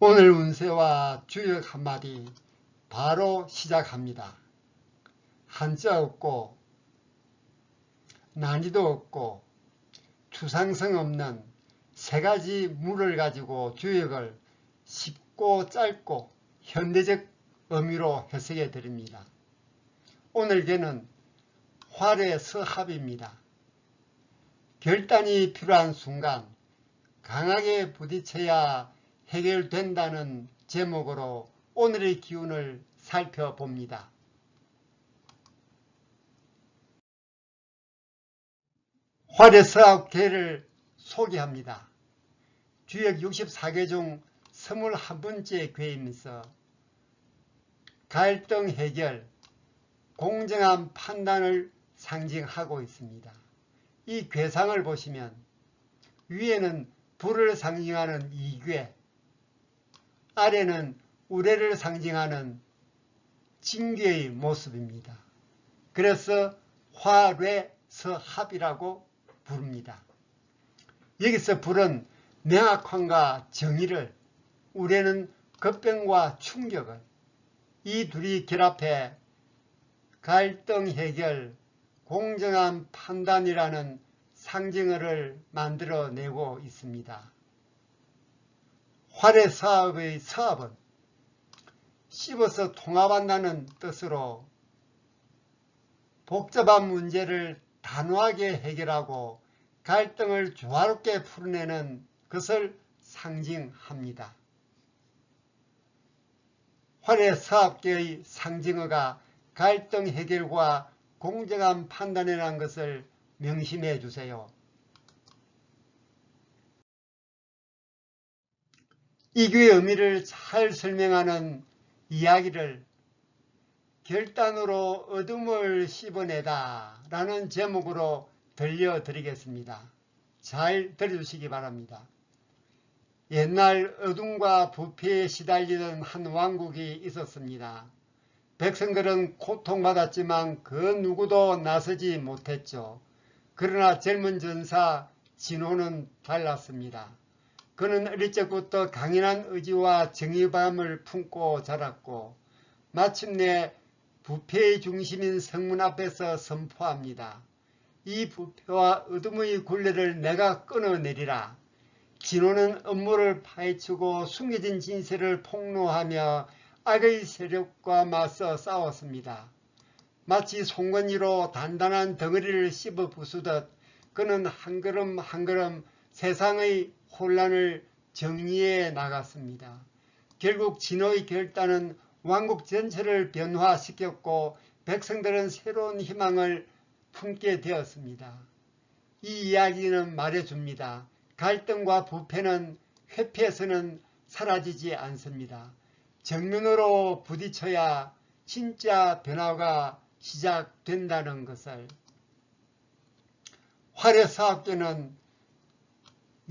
오늘 운세와 주역 한마디 바로 시작합니다. 한자 없고 난이도 없고 추상성 없는 세 가지 물을 가지고 주역을 쉽고 짧고 현대적 의미로 해석해 드립니다. 오늘 개는 활의 서합입니다. 결단이 필요한 순간 강하게 부딪혀야 해결된다는 제목으로 오늘의 기운을 살펴봅니다. 활의서합계를 소개합니다. 주역 64개 중 21번째 괴이면서 갈등 해결, 공정한 판단을 상징하고 있습니다. 이 괴상을 보시면 위에는 불을 상징하는 이괴, 아래는 우레를 상징하는 징괴의 모습입니다. 그래서 화뢰서합이라고 부릅니다. 여기서 불은 명확함과 정의를, 우레는 급병과 충격을, 이 둘이 결합해 갈등 해결, 공정한 판단이라는 상징어를 만들어내고 있습니다. 활의 사업의 사업은 씹어서 통합한다는 뜻으로 복잡한 문제를 단호하게 해결하고 갈등을 조화롭게 풀어내는 것을 상징합니다. 활의 사업계의 상징어가 갈등 해결과 공정한 판단이라는 것을 명심해 주세요. 이교의 의미를 잘 설명하는 이야기를 결단으로 어둠을 씹어내다 라는 제목으로 들려드리겠습니다. 잘 들어주시기 바랍니다. 옛날 어둠과 부패에 시달리던 한 왕국이 있었습니다. 백성들은 고통받았지만 그 누구도 나서지 못했죠. 그러나 젊은 전사 진호는 달랐습니다. 그는 어릴 적부터 강인한 의지와 정의감을 품고 자랐고 마침내 부패의 중심인 성문 앞에서 선포합니다. 이 부패와 어둠의 굴레를 내가 끊어내리라. 진호는 업무를 파헤치고 숨겨진 진실을 폭로하며 악의 세력과 맞서 싸웠습니다. 마치 송건이로 단단한 덩어리를 씹어 부수듯 그는 한 걸음 한 걸음 세상의 혼란을 정리해 나갔습니다. 결국 진호의 결단은 왕국 전체를 변화시켰고 백성들은 새로운 희망을 품게 되었습니다. 이 이야기는 말해줍니다. 갈등과 부패는 회피해서는 사라지지 않습니다. 정면으로 부딪혀야 진짜 변화가 시작된다는 것을 화려사업계는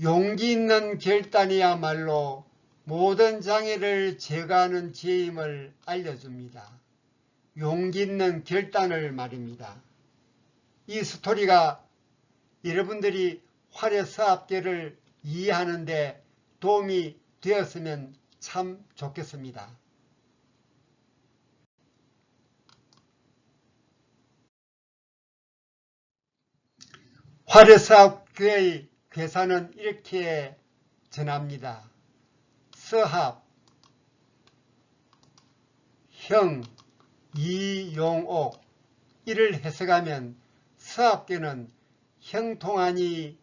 용기 있는 결단이야말로 모든 장애를 제거하는 지혜임을 알려줍니다. 용기 있는 결단을 말입니다. 이 스토리가 여러분들이 화려사업계를 이해하는데 도움이 되었으면 참 좋겠습니다. 화려사업교회의 괴사는 이렇게 전합니다. 서합, 형, 이용옥 이를 해석하면 서합계는 형통하니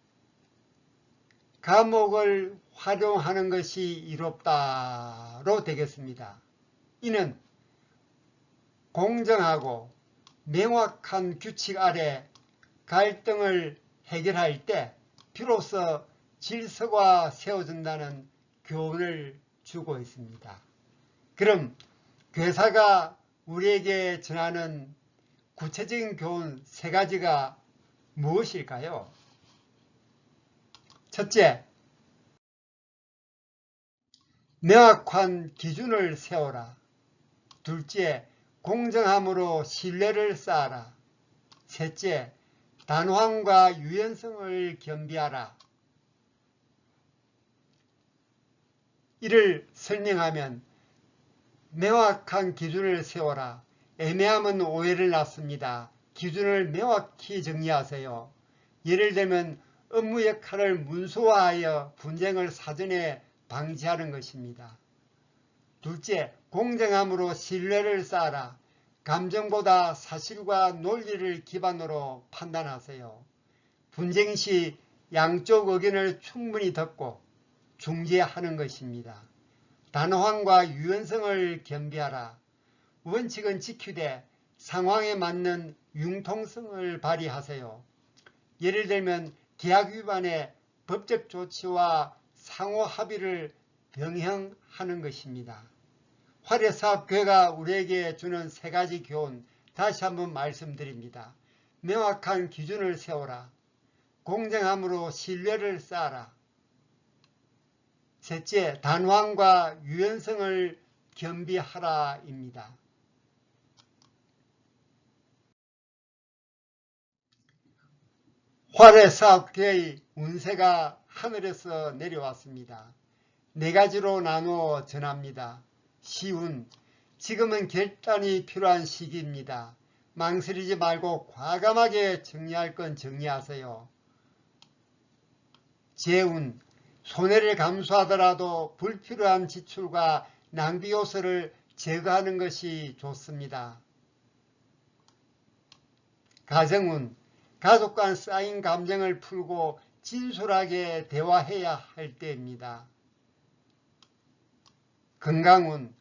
감옥을 활용하는 것이 이롭다로 되겠습니다. 이는 공정하고 명확한 규칙 아래 갈등을 해결할 때 비로소 질서가 세워진다는 교훈을 주고 있습니다. 그럼 괴사가 우리에게 전하는 구체적인 교훈 세 가지가 무엇일까요? 첫째, 명확한 기준을 세워라. 둘째, 공정함으로 신뢰를 쌓아라. 셋째, 단호함과 유연성을 겸비하라. 이를 설명하면 명확한 기준을 세워라. 애매함은 오해를 낳습니다. 기준을 명확히 정리하세요. 예를 들면 업무 역할을 문서화하여 분쟁을 사전에 방지하는 것입니다. 둘째, 공정함으로 신뢰를 쌓아라. 감정보다 사실과 논리를 기반으로 판단하세요. 분쟁 시 양쪽 의견을 충분히 듣고 중재하는 것입니다. 단호함과 유연성을 겸비하라. 원칙은 지키되 상황에 맞는 융통성을 발휘하세요. 예를 들면 계약 위반의 법적 조치와 상호 합의를 병행하는 것입니다. 화려사업교회가 우리에게 주는 세 가지 교훈 다시 한번 말씀드립니다. 명확한 기준을 세워라. 공정함으로 신뢰를 쌓아라. 셋째, 단호함과 유연성을 겸비하라입니다. 활해사업계의 운세가 하늘에서 내려왔습니다. 네 가지로 나누어 전합니다. 시운, 지금은 결단이 필요한 시기입니다. 망설이지 말고 과감하게 정리할 건 정리하세요. 재운, 손해를 감수하더라도 불필요한 지출과 낭비 요소를 제거하는 것이 좋습니다. 가정운, 가족 간 쌓인 감정을 풀고 진솔하게 대화해야 할 때입니다. 건강운,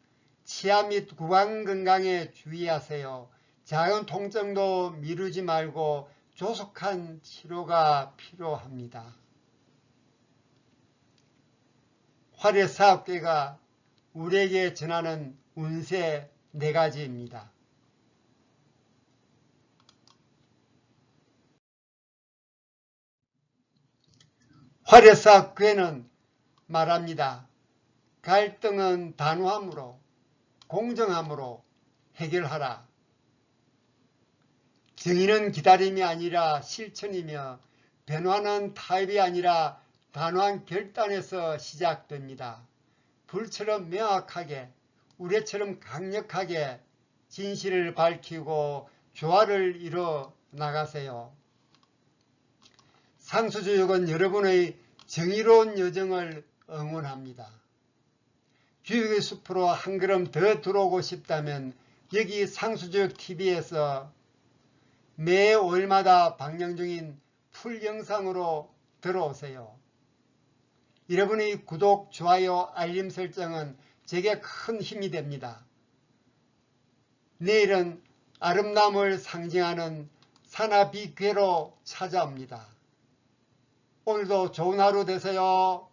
치아 및 구강 건강에 주의하세요. 작은 통증도 미루지 말고 조속한 치료가 필요합니다. 화려사업계가 우리에게 전하는 운세 네 가지입니다. 화려사업계는 말합니다. 갈등은 단호함으로 공정함으로 해결하라. 정의는 기다림이 아니라 실천이며 변화는 타협이 아니라 단호한 결단에서 시작됩니다. 불처럼 명확하게 우레처럼 강력하게 진실을 밝히고 조화를 이뤄 나가세요. 상수조역은 여러분의 정의로운 여정을 응원합니다. 교육의 숲으로 한 걸음 더 들어오고 싶다면 여기 상수조역 TV에서 매 월마다 방영 중인 풀 영상으로 들어오세요. 여러분의 구독, 좋아요, 알림 설정은 제게 큰 힘이 됩니다. 내일은 아름다움을 상징하는 산하비괴로 찾아옵니다. 오늘도 좋은 하루 되세요.